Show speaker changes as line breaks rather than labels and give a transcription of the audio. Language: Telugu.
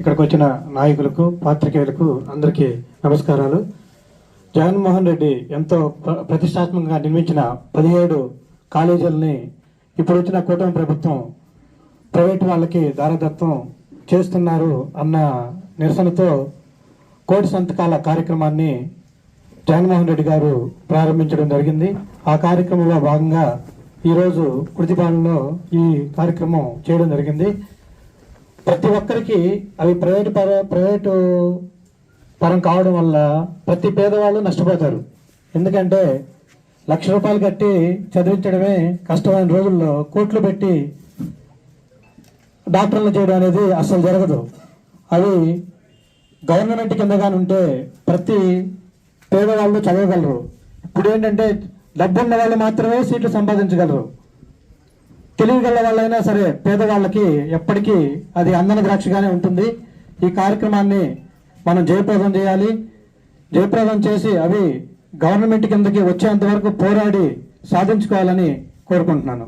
ఇక్కడికి వచ్చిన నాయకులకు పాత్రికేయులకు అందరికీ నమస్కారాలు. జగన్మోహన్ రెడ్డి ఎంతో ప్ర- ప్రతిష్టాత్మకంగా నిర్మించిన పదిహేడు కాలేజీలని ఇప్పుడు వచ్చిన కూటమి ప్రభుత్వం ప్రైవేట్ వాళ్ళకి దారదత్వం చేస్తున్నారు అన్న నిరసనతో కోటి సంతకాల కార్యక్రమాన్ని జగన్మోహన్ రెడ్డి గారు ప్రారంభించడం జరిగింది. ఆ కార్యక్రమంలో భాగంగా ఈరోజు కృతిపాలనలో ఈ కార్యక్రమం చేయడం జరిగింది. ఒక్కరికి అవి ప్రైవేట్ పర ప్రైవేటు పరం కావడం వల్ల ప్రతి పేదవాళ్ళు నష్టపోతారు. ఎందుకంటే లక్ష రూపాయలు కట్టి చదివించడమే కష్టమైన రోజుల్లో కోట్లు పెట్టి డాక్టర్లు చేయడం అనేది అస్సలు జరగదు. అవి గవర్నమెంట్ కింద కానీ ఉంటే ప్రతి పేదవాళ్ళు చదవగలరు. ఇప్పుడు ఏంటంటే డబ్బున్న వాళ్ళు మాత్రమే సీట్లు సంపాదించగలరు. తెలియగల వాళ్ళైనా సరే పేదవాళ్ళకి ఎప్పటికీ అది అందన ద్రాక్షగానే ఉంటుంది. ఈ కార్యక్రమాన్ని మనం జయప్రదం చేయాలి. జయప్రదం చేసి అవి గవర్నమెంట్ కిందకి వచ్చేంత వరకు పోరాడి సాధించుకోవాలని కోరుకుంటున్నాను.